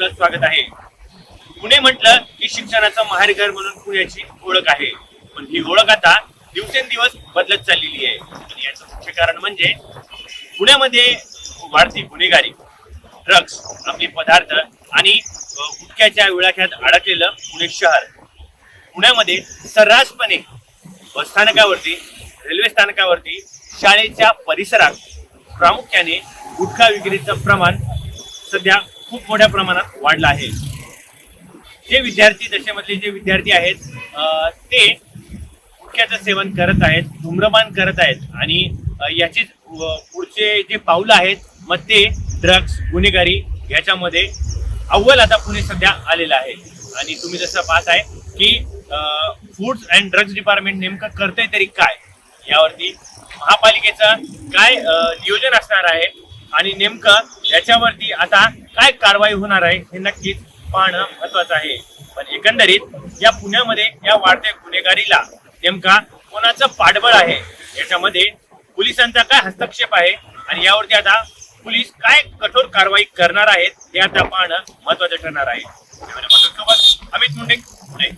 आपलं स्वागत आहे. पुणे म्हटलं की शिक्षणाचं माहेरघर म्हणून पुण्याची ओळख आहे. पण ही ओळख आता दिवसेंदिवस बदलत चाललेली आहे. आणि याचं मुख्य कारण म्हणजे पुण्यामध्ये वाढती गुन्हेगारी ड्रग्स अंमली पदार्थ आणि गुटक्याच्या गुटख्याच्या विळाख्यात अडकलेलं पुणे शहर. पुण्यामध्ये सर्रासपणे बस स्थानकावरती रेल्वे स्थानकावरती शाळेच्या परिसरात प्रामुख्याने गुटखा विक्रीचं प्रमाण सध्या खूप मोठ्या प्रमाणात वाढलं आहे. जे विद्यार्थी दशेमधले जे विद्यार्थी आहेत ते गुटख्याचं सेवन करत आहेत धूम्रपान करत आहेत आणि याचे याची पुढचे जे पाऊल आहेत मग ते ड्रग्स गुन्हेगारी याच्यामध्ये अव्वल आता पुणे सध्या आलेलं आहे. आणि तुम्ही जसं आहे की फूड्स अँड ड्रग्स डिपार्टमेंट नेमकं करतंय तरी काय? यावरती महापालिकेचं काय नियोजन असणार आहे आणि नेमकं याच्यावरती आता काय कारवाई होणार आहे हे नक्कीच पाहणं महत्वाचं आहे. पण एकंदरीत या पुण्यामध्ये या वाढत्या गुन्हेगारीला नेमका कोणाचं पाठबळ आहे? याच्यामध्ये पोलिसांचा काय हस्तक्षेप आहे? आणि यावरती आता पोलीस काय कठोर कारवाई करणार आहेत हे आता पाहणं महत्वाचं ठरणार आहे. अमित मुंडे पुणे.